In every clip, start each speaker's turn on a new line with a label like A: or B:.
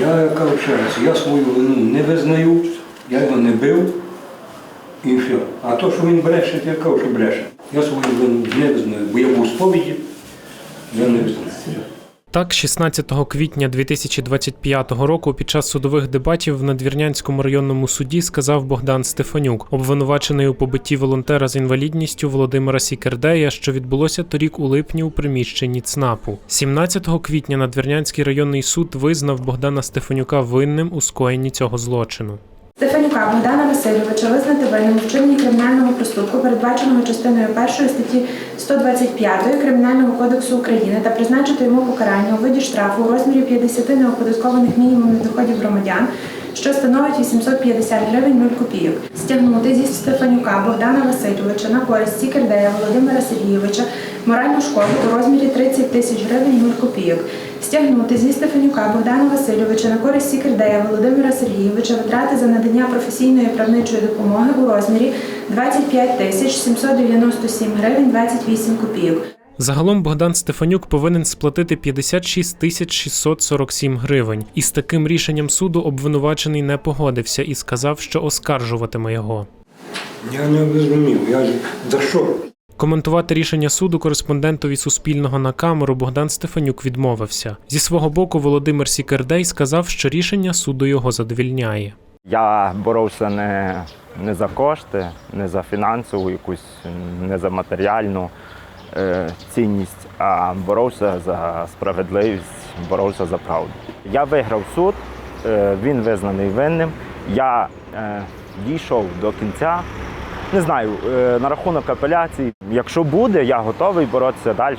A: Я кажу ще раз, я свою вину не визнаю, я його не бив і все. А то, що він бреше, я кажу, що бреше. Я свою вину не визнаю, бо я був сповіді, я не визнаю.
B: Так, 16 квітня 2025 року під час судових дебатів в Надвірнянському районному суді сказав Богдан Стефанюк, обвинувачений у побитті волонтера з інвалідністю Володимира Сікердея, що відбулося торік у липні у приміщенні ЦНАПу. 17 квітня Надвірнянський районний суд визнав Богдана Стефанюка винним у скоєнні цього злочину.
C: Стефанюка Богдана Васильовича визнати винним у вчиненні кримінального проступку, передбаченого частиною 1 статті 125 Кримінального кодексу України та призначити йому покарання у виді штрафу у розмірі 50 неоподаткованих мінімумів доходів громадян, що становить 850 гривень 0 копійок. Стягнути зі Стефанюка Богдана Васильовича на користь Сікердея Володимира Сергійовича моральну шкоду у розмірі 30 тисяч гривень 0 копійок. Стягнути зі Стефанюка Богдана Васильовича на користь Сікердея Володимира Сергійовича витрати за надання професійної правничої допомоги у розмірі 25 тисяч 797 гривень 28 копійок.
B: Загалом Богдан Стефанюк повинен сплатити 56 тисяч 647 гривень. І з таким рішенням суду обвинувачений не погодився і сказав, що оскаржуватиме його.
A: Я не розумів, я ж за що?
B: Коментувати рішення суду кореспондентові Суспільного на камеру Богдан Стефанюк відмовився. Зі свого боку, Володимир Сікердей сказав, що рішення суду його задовільняє.
D: Я боровся не, не за кошти, не за фінансову якусь, не за матеріальну е, цінність, а боровся за справедливість, боровся за правду. Я виграв суд, е, він визнаний винним. Я е, дійшов до кінця. Не знаю, е, на рахунок апеляції. Якщо буде, я готовий боротися далі.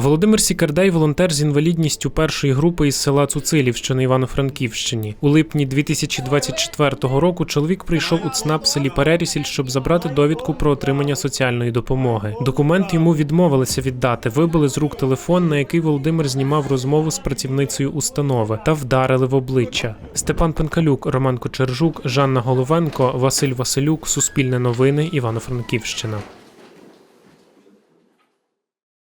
B: Володимир Сікердей волонтер з інвалідністю першої групи із села Цуцилів, що на Івано-Франківщині. У липні 2024 року чоловік прийшов у ЦНАП селі Перерісіль, щоб забрати довідку про отримання соціальної допомоги. Документ йому відмовилися віддати. Вибили з рук телефон, на який Володимир знімав розмову з працівницею установи, та вдарили в обличчя. Степан Пенкалюк, Роман Кочержук, Жанна Головенко, Василь Василюк, Суспільне новини, Івано-Франківщина.